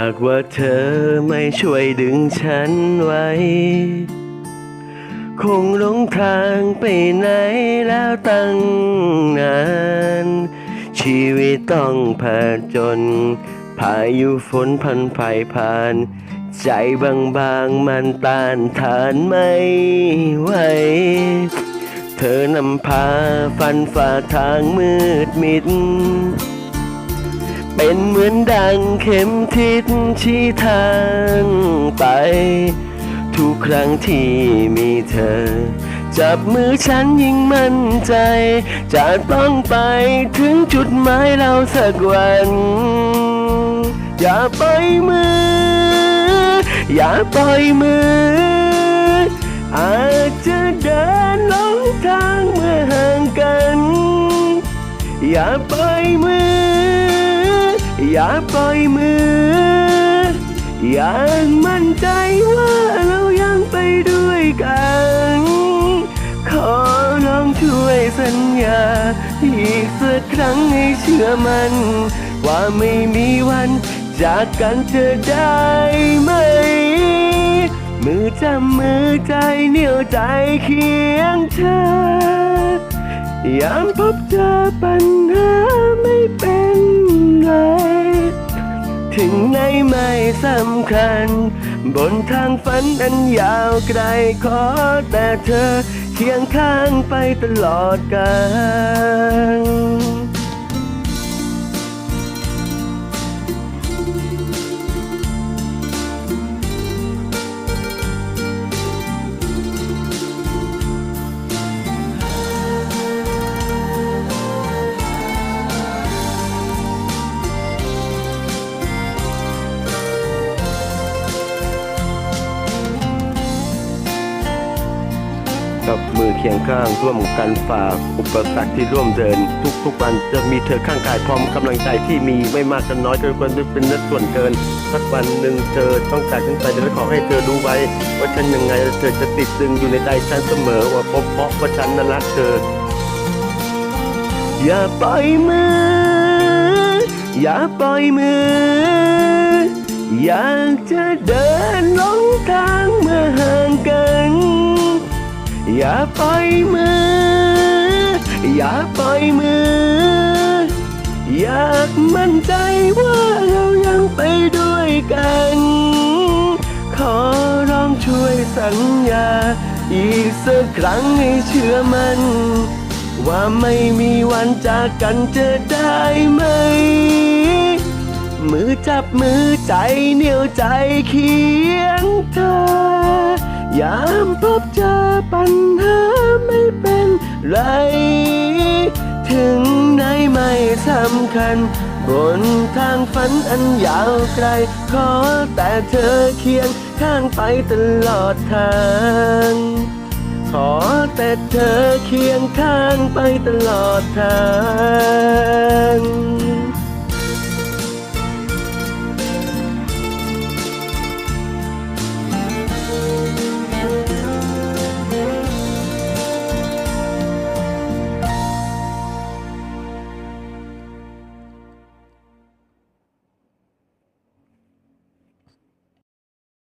ากว่าเธอไม่ช่วยดึงฉันไว้ คงหลงทางไปไหนแล้วตั้งนาน ชีวิตต้องผจญพายุฝนพันภัยผ่าน ใจบางๆมันต้านทานไม่ไหวเธอนำพาฟันฝ่าทางมืดมิด เป็นเหมือนดังเข็มทิศชี้ทางไป ทุกครั้งที่มีเธอ จับมือฉันยิ่งมั่นใจ จะต้องไปถึงจุดหมายเราสักวัน อย่าปล่อยมือ อย่าปล่อยมือ อาจจะเดินหลงทางเมื่อห่างกัน อย่าปล่อยมือ อย่าปล่อยมือ อย่างมั่นใจว่าเรายังไปด้วยกัน ขอร้องช่วยสัญญา อีกสักครั้งให้เชื่อมัน ว่าไม่มีวันจากกันจะได้ไหม มือจับมือใจเหนียวใจเคียงเธอ ยามพบเจอปัญหาไม่เป็น ถึงไหนไม่สำคัญ บนทางฝันอันยาวไกลขอแต่เธอเคียงข้างไปตลอดกาล กับมือเคียงข้างร่วมกันฝ่าอุปสรรคที่ร่วมเดิน ทุกๆวันจะมีเธอข้างกายพร้อมกำลังใจที่มีไม่มากก็น้อยก็ควรเป็นนัดส่วนเกินสักวันหนึ่งเธอต้องจากฉันไปและขอให้เธอรู้ไว้ ว่าฉันยังไงเธอจะติดตึงอยู่ในใจฉันเสมอว่าพบเพราะว่าฉันนั้นรักเธอ อย่าปล่อยมือ อย่าปล่อยมือ อยากจะเดิน อย่าปล่อยมือ อย่าปล่อยมือ อยากมั่นใจว่าเรายังไปด้วยกัน ขอร้องช่วยสัญญา อีกสักครั้งให้เชื่อมัน ว่าไม่มีวันจากกันจะได้ไหม มือจับมือใจเหนียวใจเคียงเธอ ยามพบเจอปัญหาไม่เป็นไร ถึงไหนไม่สำคัญ บนทางฝันอันยาวไกล ขอแต่เธอเคียงข้างไปตลอดทาง ขอแต่เธอเคียงข้างไปตลอดทาง